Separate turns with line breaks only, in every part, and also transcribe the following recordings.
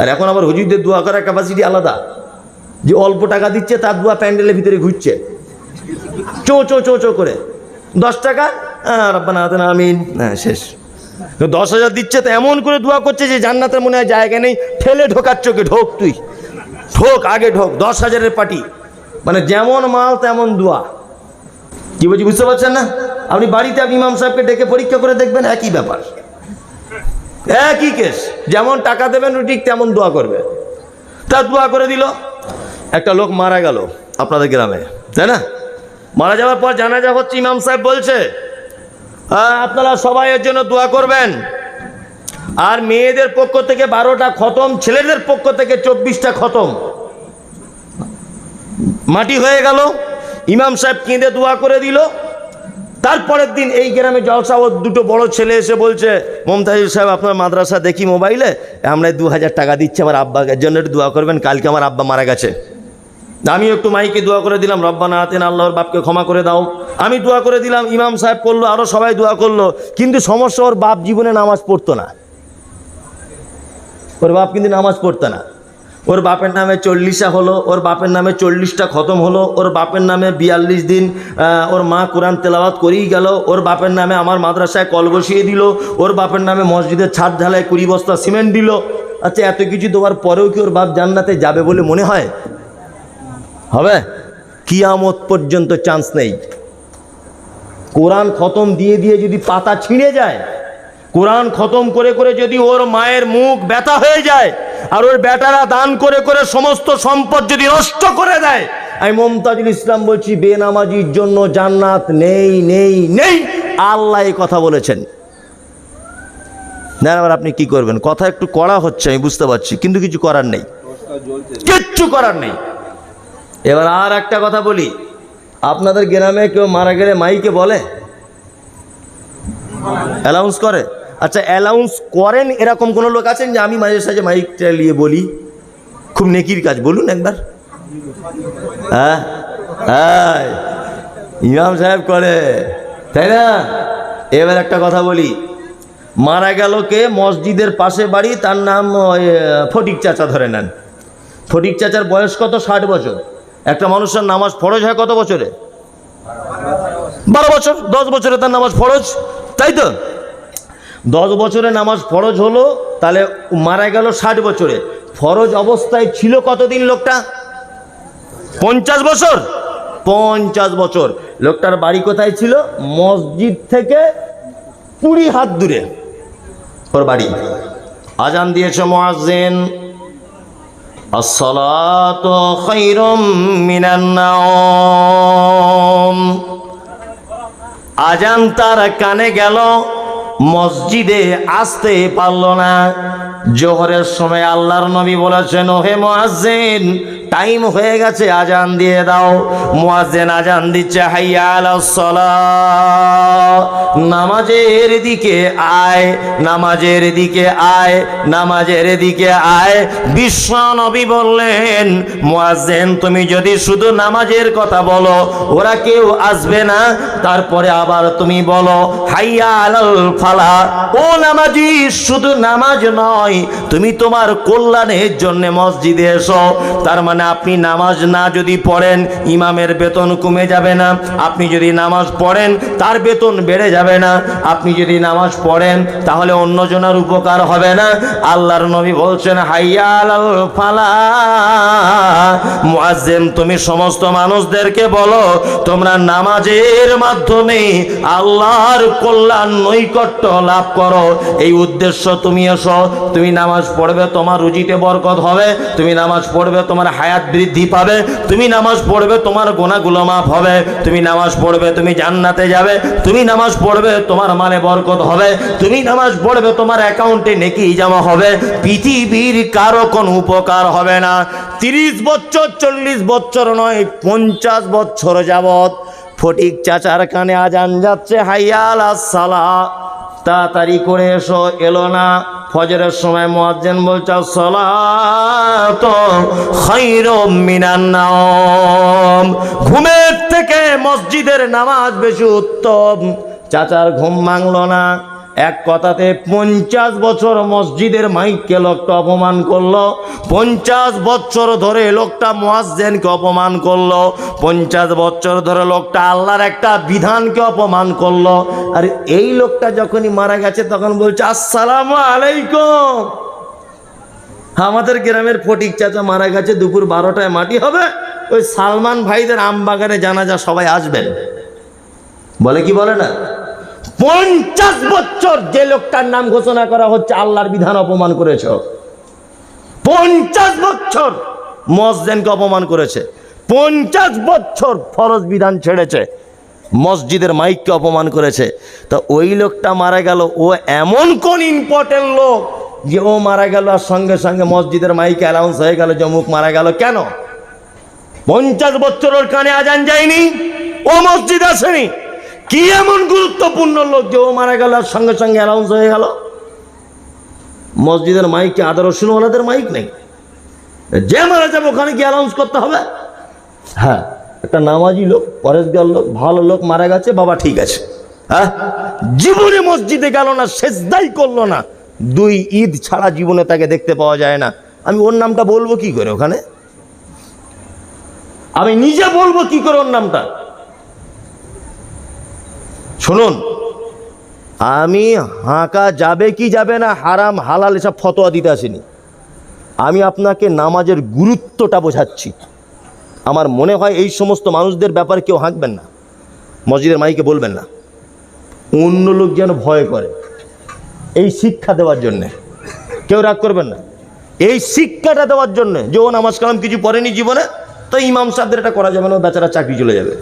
আর এখন আবার হুজুরদের দোয়া করার ক্যাপাসিটি আলাদা। যে অল্প টাকা দিচ্ছে, তার দোয়া প্যান্ডেলের ভিতরে ঘুরছে। চো চো চো চো করে। দশ টাকা? হ্যাঁ রব্বানা আতেনা আমিন। হ্যাঁ শেষ। দশ হাজার দিচ্ছে তো এমন করে দোয়া করছে যে জান্নাতের মনে হয় জায়গা নেই। ঠেলে ঢোকার চোখে ঢোক তুই। ঢোক, আগে ঢোক, দশ হাজারের পার্টি। মানে যেমন মাল, তেমন দোয়া। কি বলছি, বুঝতে পারছেন না? আপনি বাড়িতে আপনি ইমাম সাহেবকে ডেকে পরীক্ষা করে দেখবেন, একই ব্যাপার। একই কেস? যেমন টাকা দেবেন ঠিক তেমন দোয়া করবে। তা দোয়া করে দিল। একটা লোক মারা গেল আপনাদের গ্রামে তাই না? মারা যাওয়ার পর জানাজা হচ্ছে ইমাম সাহেব বলছে "আহ, আপনারা সবাই এর জন্য দোয়া করবেন। আর মেয়েদের পক্ষ থেকে বারোটা খতম ছেলেদের পক্ষ থেকে চব্বিশটা খতম। মাটি হয়ে গেল। ইমাম সাহেব কেঁদে দোয়া করে দিল। তারপরের দিন এই গ্রামে জলসা ওর দুটো বড় ছেলে এসে বলছে, মমতাজুল সাহেব, আপনার মাদ্রাসা দেখি মোবাইলে? আমরা দু হাজার টাকা দিচ্ছি, আমার আব্বাকে জন্য একটু দোয়া করবেন, কালকে আমার আব্বা মারা গেছে। আমি একটু মাইকে দোয়া করে দিলাম, রব্বানা আতেন, আল্লাহর বাপকে ক্ষমা করে দাও। আমি দোয়া করে দিলাম, ইমাম সাহেব করল আরও সবাই দোয়া করল, কিন্তু সমস্যা ওর বাপ জীবনে নামাজ পড়তো না। ওর বাপ কিন্তু নামাজ পড়তো না। ওর বাপের নামে চল্লিশা হলো, ওর বাপের নামে চল্লিশটা খতম হলো, ওর বাপের নামে বিয়াল্লিশ দিন ওর মা কোরআন তেলাওয়াত করেই গেল, ওর বাপের নামে আমার মাদ্রাসায় কল বসিয়ে দিল, ওর বাপের নামে মসজিদের ছাদ ঢালায় কুড়ি বস্তা সিমেন্ট দিল। আচ্ছা এত কিছু দেওয়ার পরেও কি ওর বাপ জান্নাতে যাবে বলে মনে হয়? হবে? কিয়ামত পর্যন্ত চান্স নেই। কোরআন খতম দিয়ে দিয়ে যদি পাতা ছিঁড়ে যায়, কোরআন খতম করে করে যদি ওর মায়ের মুখ ব্যথা হয়ে যায় আর ওর বেটারা দান করে করে সমস্ত সম্পদ যদি নষ্ট করে দেয়, আমি মমতাজুল ইসলাম বলছি, বেনামাজির জন্য জান্নাত নেই নেই নেই। আল্লাহ কথা বলেছেন। না এবার আপনি কি করবেন? কথা একটু কড়া হচ্ছে, আমি বুঝতে পারছি, কিন্তু কিছু করার নেই। কিচ্ছু করার নেই। এবার আর একটা কথা বলি। আপনাদের গ্রামে কেউ মারা গেলে মাইকে বলে? অ্যালাউন্স করে? আচ্ছা অ্যালাউন্স করেন এরকম কোনো লোক আছেন যে আমি মাঝে সাঝে মাইকটা নিয়ে বলি? খুব নেকির কাজ, বলুন একবার। হ্যাঁ হ্যাঁ ইমাম সাহেব করে। তাই না? এবার একটা কথা বলি। মারা গেল কে? মসজিদের পাশে বাড়ি, তার নাম ফটিক চাচা ধরে নেন। ফটিক চাচার বয়স কত? ষাট বছর। একটা মানুষের নামাজ ফরজ হয় কত বছরে? বারো বছর। দশ বছরে তার নামাজ ফরজ। তাই তো? দশ বছরে নামাজ ফরজ হলো, তাহলে মারা গেল ষাট বছরে। ফরজ অবস্থায় ছিল কতদিন লোকটা? পঞ্চাশ বছর? পঞ্চাশ বছর। লোকটার বাড়ি কোথায় ছিল? মসজিদ থেকে কুড়ি হাত দূরে। ওর বাড়ি। আজান দিয়েছে মহাজেন আজান তার কানে গেল। মসজিদে আসতে পারল না। জোহরের সময় আল্লাহর নবী বলেছেন, ওহে মুয়াজ্জিন, টাইম হয়ে গেছে, আজান দিয়ে দাও। মুয়াজ্জিন আজান দিচ্ছে, হাইয়া আলাস সালাহ। নামাজের দিকে আয়, নামাজের দিকে আয়, নামাজের দিকে আয়। বিশ্ব নবী বললেন, মুয়াজ্জিন, তুমি যদি শুধু নামাজের কথা বলো, ওরা কেউ আসবে না। তারপরে আবার তুমি বলো, হাইয়া আলাল ফালা ও নামাজি, শুধু নামাজ নয় তুমি তোমার কল্যাণের জন্য মসজিদে এসো। তার মানে আপনি নামাজ না যদি পড়েন, ইমামের বেতন কমে যাবে না। আপনি যদি নামাজ পড়েন, তার বেতন বেড়ে যাবে না। আপনি যদি নামাজ পড়েন, তাহলে অন্যজনের উপকার হবে না। আল্লাহর নবী বলছেন হাইয়া আলাল ফালা। মুয়াজ্জিম, তুমি সমস্ত মানুষদেরকে বলো, তোমরা নামাজের মাধ্যমে আল্লাহর কল্যাণ নৈকট্য লাভ করো। এই উদ্দেশ্য তুমি এসো, তুমি নামাজ পড়বে, তোমার রুজিতে বরকত হবে, তুমি নামাজ পড়বে, তোমার হায়াত বৃদ্ধি পাবে, তুমি নামাজ পড়বে, তোমার গোনাগুলো মাফ হবে, তুমি নামাজ পড়বে, তুমি জান্নাতে যাবে, তুমি নামাজ পড়বে, তোমার মানে বরকত হবে, তুমি নামাজ পড়বে, তোমার অ্যাকাউন্টে নেকি জমা হবে, পৃথিবীর কারও কোনো উপকার হবে না। তিরিশ বছর, চল্লিশ বছর নয়, পঞ্চাশ বছর যাবত ফটিক চাচার কানে আজান যাচ্ছে, হাইয়াল সালা তাড়াতাড়ি করে এসো, এলো না। ফজরের সময় মোয়াজ্জেন বলছে, সালাত খায়রুম মিনান নাওম। ঘুমের থেকে মসজিদের নামাজ বেশি উত্তম। চাচার ঘুম ভাঙলো না। এক কথাতে পঞ্চাশ বছর মসজিদের মাইককে লোকটা অপমান করল, পঞ্চাশ বছর ধরে লোকটা মোয়াজ্জেনকে অপমান করল, পঞ্চাশ বছর ধরে লোকটা আল্লাহর একটা বিধানকে অপমান করল। আর এই লোকটা যখনই মারা গেছে, তখন বলছে, আসসালামু আলাইকুম। আমাদের গ্রামের ফটিক চাচা মারা গেছে, দুপুর বারোটায় মাটি হবে। ওই সালমান ভাইদের আম বাগানে জানাজা সবাই আসবেন। বলে কি বলে না? পঞ্চাশ বছর যে লোকটার নাম ঘোষণা করা হচ্ছে, আল্লাহর বিধান অপমান করেছ। পঞ্চাশ বছর মসজেনকে অপমান করেছে। পঞ্চাশ বছর ফরজ বিধান ছেড়েছে। মসজিদের মাইককে অপমান করেছে। তা ওই লোকটা মারা গেল। ও এমন কোন ইম্পর্টেন্ট লোক যে ও মারা গেল আর সঙ্গে সঙ্গে মসজিদের মাইকে অ্যালাউন্স হয়ে গেল যে অমুক মারা গেল। কেন? পঞ্চাশ বছর ওর কানে আজান যায়নি। ও মসজিদ আসেনি। কি এমন গুরুত্বপূর্ণ লোক যে ও মারা গেল আর সঙ্গে সঙ্গে অ্যালাউন্স হয়ে গেল? মসজিদের মাইক কি আদর রসুনওয়ালাদের মাইক নেই। যে মারা যাবে ওখানে কি অ্যালাউন্স করতে হবে। হ্যাঁ একটা নামাজি লোক পরেশগার লোক, ভালো লোক মারা গেছে, বাবা ঠিক আছে। হ্যাঁ জীবনে মসজিদে গেল না, সেজদাই করল না। দুই ঈদ ছাড়া জীবনে তাকে দেখতে পাওয়া যায় না। আমি ওর নামটা বলব কি করে ওখানে? আমি নিজে বলব কি করে ওর নামটা? শুনুন, আমি হাঁকা যাবে কি যাবে না, হারাম, হালাল এসব ফতোয়া দিতে আসিনি। আমি আপনাকে নামাজের গুরুত্বটা বোঝাচ্ছি। আমার মনে হয় এই সমস্ত মানুষদের ব্যাপারে কেউ হাঁকবেন না। মসজিদের মাইকে বলবেন না। অন্য লোক যেন ভয় করে এই শিক্ষা দেওয়ার জন্যে। কেউ রাগ করবেন না। এই শিক্ষাটা দেওয়ার জন্যে যে ও নামাজ কালাম কিছু পড়েনি জীবনে, তো ইমাম সাহেবদের এটা করা যাবে না বেচারা চাকরি চলে যাবে।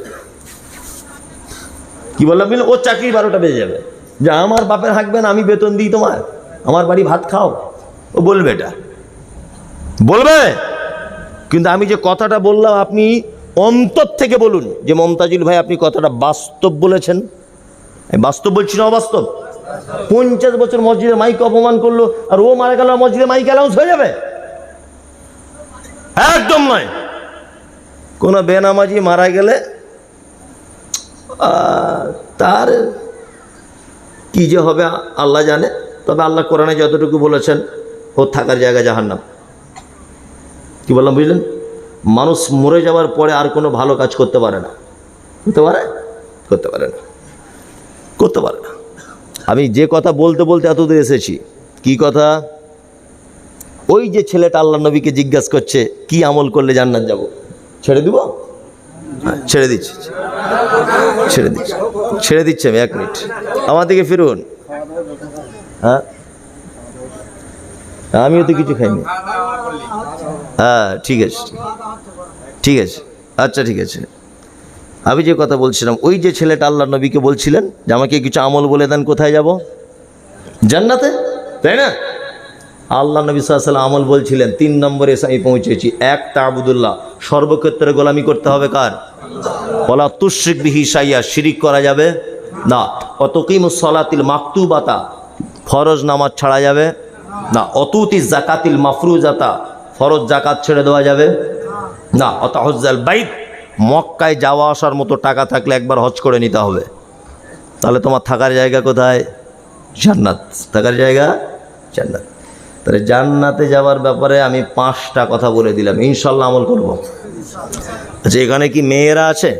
কি বললাম বুঝলে ও চাকরি বারোটা বেজে যাবে। যে আমার বাপের হাঁকবে না আমি বেতন দিই তোমার। আমার বাড়ি ভাত খাও। ও বলবে এটা। বলবে? কিন্তু আমি যে কথাটা বললাম, আপনি অন্তর থেকে বলুন। যে মমতাজুল ভাই, আপনি কথাটা বাস্তব বলেছেন। বাস্তব বলছি না অবাস্তব। পঞ্চাশ বছর মসজিদে মাইক অপমান করল, আর ও মারা গেল মসজিদে মাইক অ্যালাউন্স হয়ে যাবে? একদম নয়। কোনো বেনামাজি মারা গেলে তার কি যে হবে আল্লাহ জানে। তবে আল্লাহ কোরআনে যতটুকু বলেছেন ওর থাকার জায়গা জাহান্নাম। কি বললাম, বুঝলেন? মানুষ মরে যাওয়ার পরে আর কোনো ভালো কাজ করতে পারে না। করতে পারে? করতে পারে না। করতে পারে না। আমি যে কথা বলতে বলতে এত দূর এসেছি। কি কথা? ওই যে ছেলেটা আল্লাহ নবীকে জিজ্ঞাসা করছে, কি আমল করলে জান্নাত যাব? ছেড়ে দিব? হ্যাঁ, ছেড়ে দিচ্ছি। ছেড়ে দিচ্ছি। ছেড়ে দিচ্ছি আমি এক মিনিট। আমার দিকে ফিরুন। হ্যাঁ? আমিও তো কিছু খাইনি। হ্যাঁ ঠিক আছে। ঠিক আছে। আচ্ছা ঠিক আছে। আমি যে কথা বলছিলাম ওই যে ছেলেটা আল্লাহ নবীকে বলছিলেন যে আমাকে কিছু আমল বলে দেন কোথায় যাব? জান্নাতে? তাই না? আল্লাহ নবী সাল্লাম আমল বলছিলেন, তিন নম্বরে এসে আমি পৌঁছেছি। এক, তাবুদুল্লাহ। সর্বক্ষেত্রে গোলামি করতে হবে কার? বলা তুশ্রিক বিহি সাইয়া শিরিক করা যাবে না। অতকিম সলাতিল মাকতুবাতা, ফরজ নামাজ ছাড়া যাবে না। অতুতি জাকাতিল মাফরুজাতা, ফরজ জাকাত ছেড়ে দেওয়া যাবে না। অত হজ্জাল বাইত, মক্কায় যাওয়া আসার মতো টাকা থাকলে একবার হজ করে নিতে হবে। তাহলে তোমার থাকার জায়গা কোথায়? জান্নাত। থাকার জায়গা জান্নাত। তাহলে জান্নাতে যাওয়ার ব্যাপারে আমি পাঁচটা কথা বলে দিলাম। ইনশাল্লাহ আমল করব। আচ্ছা এখানে কি মেয়েরা আছে?